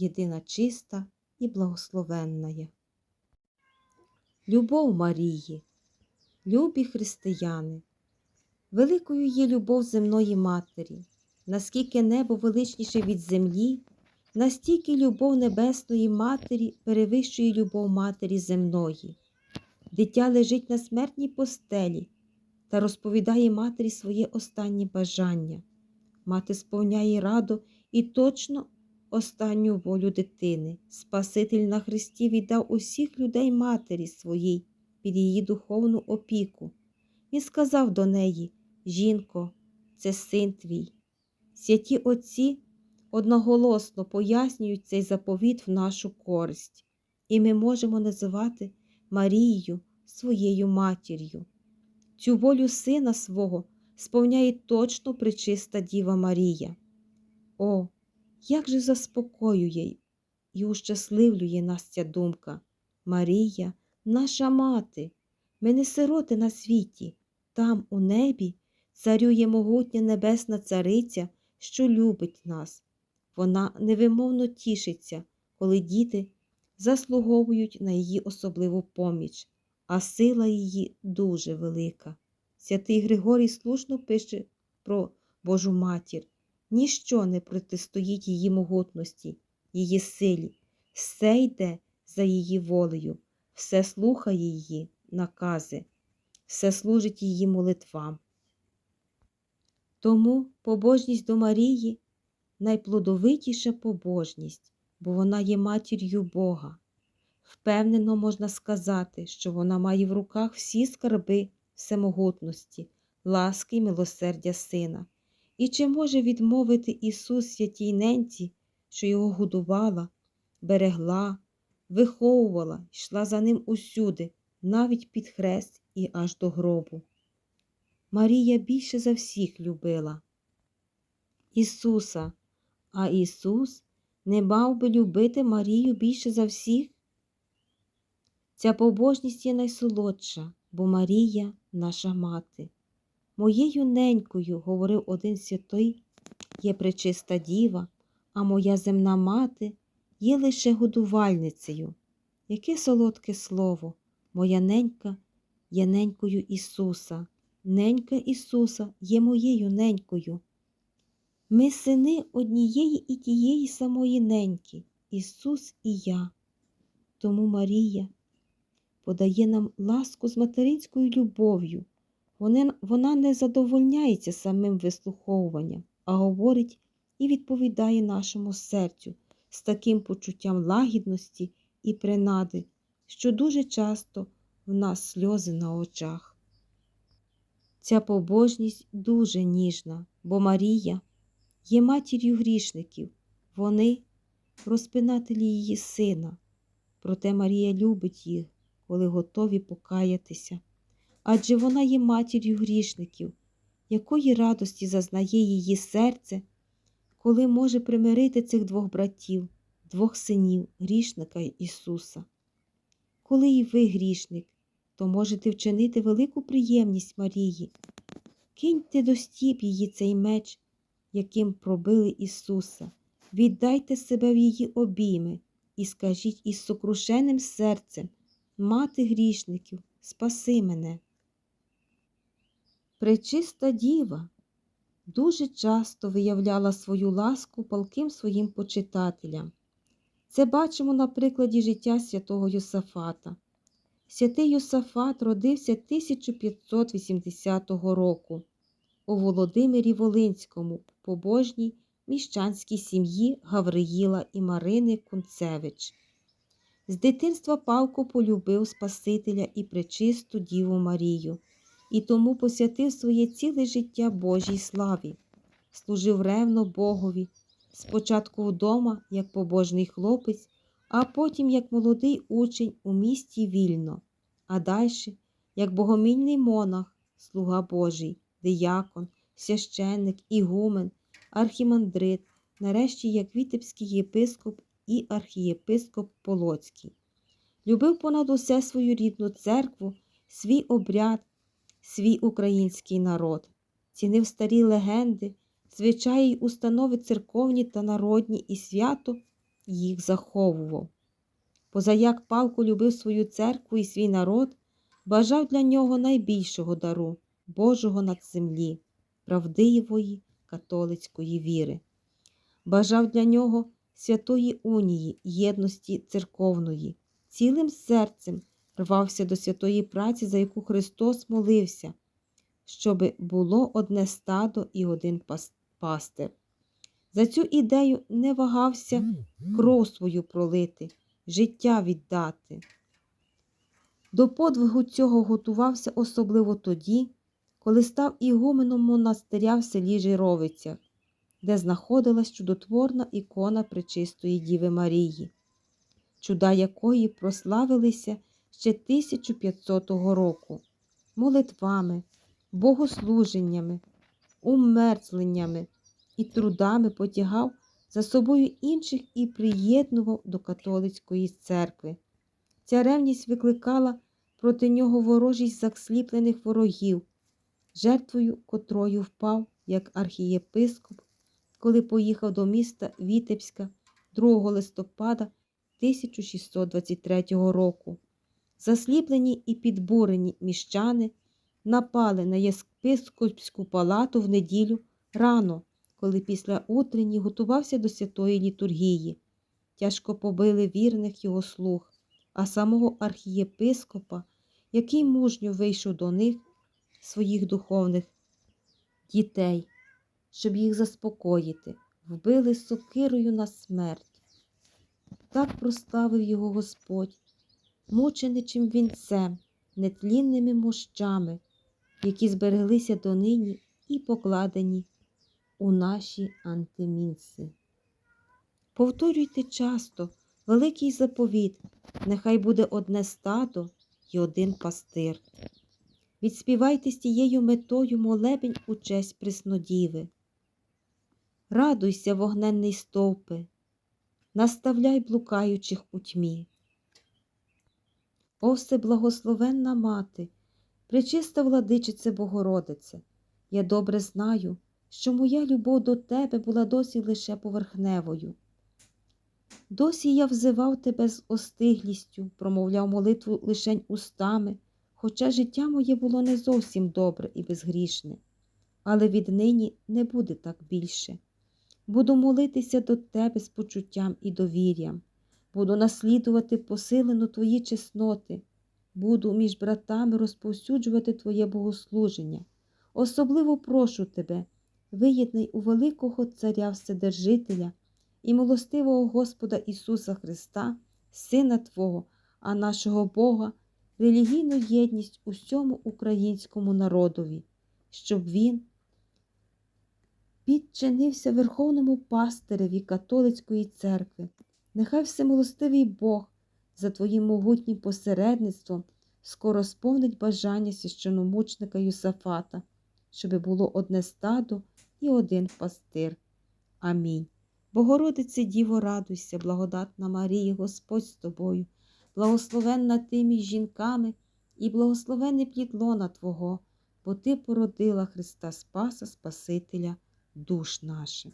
єдина чиста і благословенна. Любов Марії, любі християни, великою є любов земної Матері, наскільки небо величніше від землі, настільки любов Небесної Матері перевищує любов Матері земної. Дитя лежить на смертній постелі та розповідає матері своє останнє бажання. Мати сповняє радо і точно останню волю дитини. Спаситель на Христі віддав усіх людей матері своїй під її духовну опіку. Він сказав до неї Жінко, це син твій. Святі Отці одноголосно пояснюють цей заповіт в нашу користь, і ми можемо називати Марією своєю матір'ю. Цю волю сина свого сповняє точно причиста Діва Марія. О, як же заспокоює і ущасливлює нас ця думка. Марія, наша мати, ми не сироти на світі, там, у небі, царює могутня небесна цариця, що любить нас. Вона невимовно тішиться, коли діти заслуговують на її особливу поміч, а сила її дуже велика. Святий Григорій слушно пише про Божу матір. Ніщо не протистоїть її могутності, її силі, все йде за її волею, все слухає її накази, все служить її молитвам. Тому побожність до Марії найплодовитіша побожність, бо вона є матір'ю Бога. Впевнено можна сказати, що вона має в руках всі скарби всемогутності, ласки й милосердя Сина. І чи може відмовити Ісус святій ненці, що його годувала, берегла, виховувала, йшла за ним усюди, навіть під хрест і аж до гробу. Марія більше за всіх любила Ісуса, а Ісус не мав би любити Марію більше за всіх? Ця побожність є найсолодша, бо Марія наша мати. Моєю ненькою, говорив один святий, є пречиста діва, а моя земна мати є лише годувальницею. Яке солодке слово, моя ненька є ненькою Ісуса, ненька Ісуса є моєю ненькою. Ми сини однієї і тієї самої неньки, Ісус і я. Тому Марія подає нам ласку з материнською любов'ю. Вона, не задовольняється самим вислуховуванням, а говорить і відповідає нашому серцю з таким почуттям лагідності і принади, що дуже часто в нас сльози на очах. Ця побожність дуже ніжна, бо Марія є матір'ю грішників, вони розпинателі її сина. Проте Марія любить їх, коли готові покаятися. Адже вона є матір'ю грішників, якої радості зазнає її серце, коли може примирити цих двох братів, двох синів, грішника Ісуса. Коли і ви грішник, то можете вчинити велику приємність Марії. Киньте до стіп її цей меч, яким пробили Ісуса, віддайте себе в її обійми і скажіть із сокрушеним серцем, мати грішників, спаси мене. Пречиста діва дуже часто виявляла свою ласку палким своїм почитателям. Це бачимо на прикладі життя святого Йосафата. Святий Йосафат родився 1580 року у Володимирі Волинському, побожній міщанській сім'ї Гавриїла і Марини Кунцевич. З дитинства Павко полюбив Спасителя і пречисту Діву Марію, і тому посвятив своє ціле життя Божій славі, служив ревно Богові, спочатку вдома, як побожний хлопець, а потім як молодий учень у місті Вільно, а далі як богомільний монах, слуга Божий, диякон, священник, ігумен, архімандрит, нарешті як вітебський єпископ і архієпископ Полоцький. Любив понад усе свою рідну церкву, свій обряд, свій український народ, цінив старі легенди, звичаї й установи церковні та народні і свято їх заховував. Позаяк Палко любив свою церкву і свій народ, бажав для нього найбільшого дару Божого над землі, правдивої католицької віри. Бажав для нього святої унії, єдності церковної, цілим серцем рвався до святої праці, за яку Христос молився, щоби було одне стадо і один пастир. За цю ідею не вагався кров свою пролити, життя віддати. До подвигу цього готувався особливо тоді, коли став ігуменом монастиря в селі Жировиця, де знаходилась чудотворна ікона Пречистої Діви Марії, чуда якої прославилися ще 1500 року, молитвами, богослуженнями, умерцленнями і трудами потягав за собою інших і приєднував до католицької церкви. Ця ревність викликала проти нього ворожість засліплених ворогів, жертвою котрою впав як архієпископ, коли поїхав до міста Вітебська 2 листопада 1623 року. Засліплені і підбурені міщани напали на єпископську палату в неділю рано, коли після утренні готувався до святої літургії. Тяжко побили вірних його слуг, а самого архієпископа, який мужньо вийшов до них, своїх духовних дітей, щоб їх заспокоїти, вбили сокирою на смерть. Так проставив його Господь, мученичим вінцем, нетлінними мощами, які збереглися донині і покладені у наші антимінси. Повторюйте часто великий заповіт, нехай буде одне стадо і один пастир. Відспівайте з тією метою молебень у честь Преснодіви. Радуйся, вогненний стовпи, наставляй блукаючих у тьмі. О всеблагословенна мати, пречиста владичице Богородице, я добре знаю, що моя любов до тебе була досі лише поверхневою. Досі я взивав тебе з остиглістю, промовляв молитву лишень устами, Хоча життя моє було не зовсім добре і безгрішне, але віднині не буде так більше. Буду молитися до тебе з почуттям і довір'ям, буду наслідувати посилену твої чесноти, буду між братами розповсюджувати Твоє богослуження. Особливо прошу тебе, виєднай у великого Царя Вседержителя і милостивого Господа Ісуса Христа, Сина Твого, а нашого Бога, релігійну єдність усьому українському народові, щоб Він підчинився Верховному пастиреві католицької церкви. Нехай всемилостивий Бог за Твоїм могутнім посередництвом скоро сповнить бажання священомучника Юсафата, щоби було одне стадо і один пастир. Амінь. Богородице Діво, радуйся, благодатна Марія, Господь з тобою, благословенна ти між жінками і благословений плід Твого, бо Ти породила Христа Спаса, Спасителя душ наших.